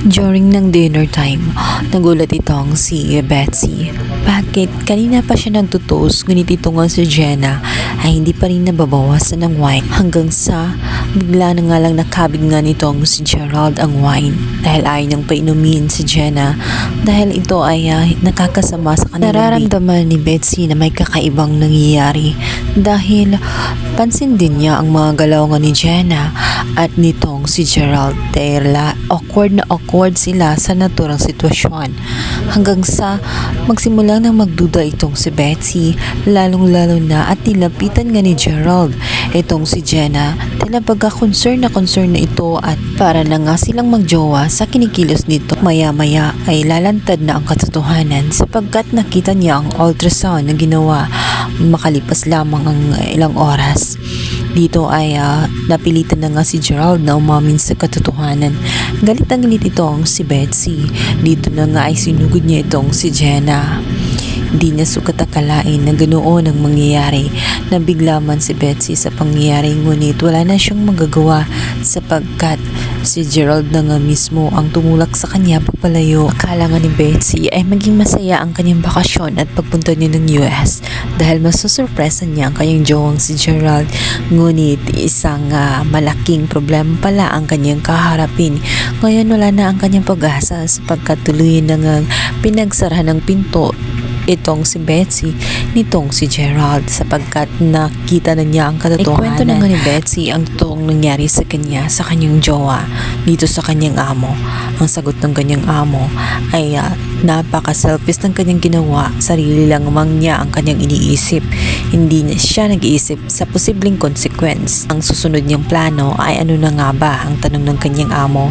During ng dinner time, nagulat itong si Betsy. Bakit? Kanina pa siya nagtutos, ngunit ito nga si Jenna ay hindi pa rin nababawasan ng wine. Hanggang sa bigla na nga lang nakabig nga nitong si Gerald ang wine. Dahil ayaw niyang painumin si Jenna. Dahil ito ay ah, nakakasama sa kanilang Nararamdaman ni Betsy na may kakaibang nangyayari. Dahil pansin din niya ang mga galaw nga ni Jenna at nitong si Gerald. Dahil ah, awkward na awkward sila sa naturang sitwasyon. Hanggang sa magsimula na magduda itong si Betsy lalong lalo na at nilapitan nga ni Gerald. Itong si Jenna tila baga concern na concern na ito at para na nga silang magjowa sa kinikilos nito. Maya maya ay lalantad na ang katotohanan sapagkat nakita niya ang ultrasound na ginawa makalipas lamang ang ilang oras dito ay ah, napilitan na nga si Gerald na umamin sa katotohanan. Galit na galit itong si Betsy. Dito na nga ay sinugod niya itong si Jenna. Di niya sukat na ganoon ang mangyayari na bigla man si Betsy sa pangyayari ngunit wala na siyang magagawa sapagkat si Gerald na nga mismo ang tumulak sa kanya pagpalayo. Akala nga ni Betsy ay maging masaya ang kanyang bakasyon at pagpunta niya ng US dahil masusurpresa niya ang kanyang jowang si Gerald. Ngunit isang ah, malaking problema pala ang kanyang kaharapin. Ngayon wala na ang kanyang pag-asa sapagkat tuloy na nga pinagsara ng pinto itong si Betsy nitong si Gerald sapagkat nakita na niya ang katotohanan. Ikwento na nga ni Betsy ang totoong nangyari sa kanya sa kanyang jowa dito sa kanyang amo. Ang sagot ng kanyang amo ay ah, napaka-selfish ng kanyang ginawa. Sarili lang mang niya ang kanyang iniisip. Hindi na siya nag-iisip sa posibleng consequence. Ang susunod niyang plano ay ano na nga ba ang tanong ng kanyang amo.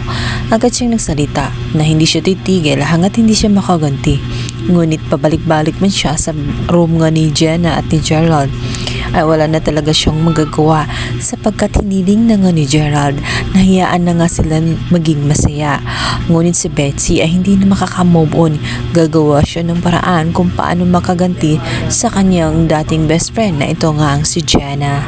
Agad siyang nagsalita na hindi siya titigil hanggat hindi siya makaganti. Ngunit pabalik-balik man siya sa room nga ni Jenna at ni Gerald ay wala na talaga siyang magagawa sapagkat hiniling na nga ni Gerald na hayaan na nga sila maging masaya. Ngunit si Betsy ay hindi na makaka-move on. Gagawa siya ng paraan kung paano makaganti sa kanyang dating best friend na ito nga ang si Jenna.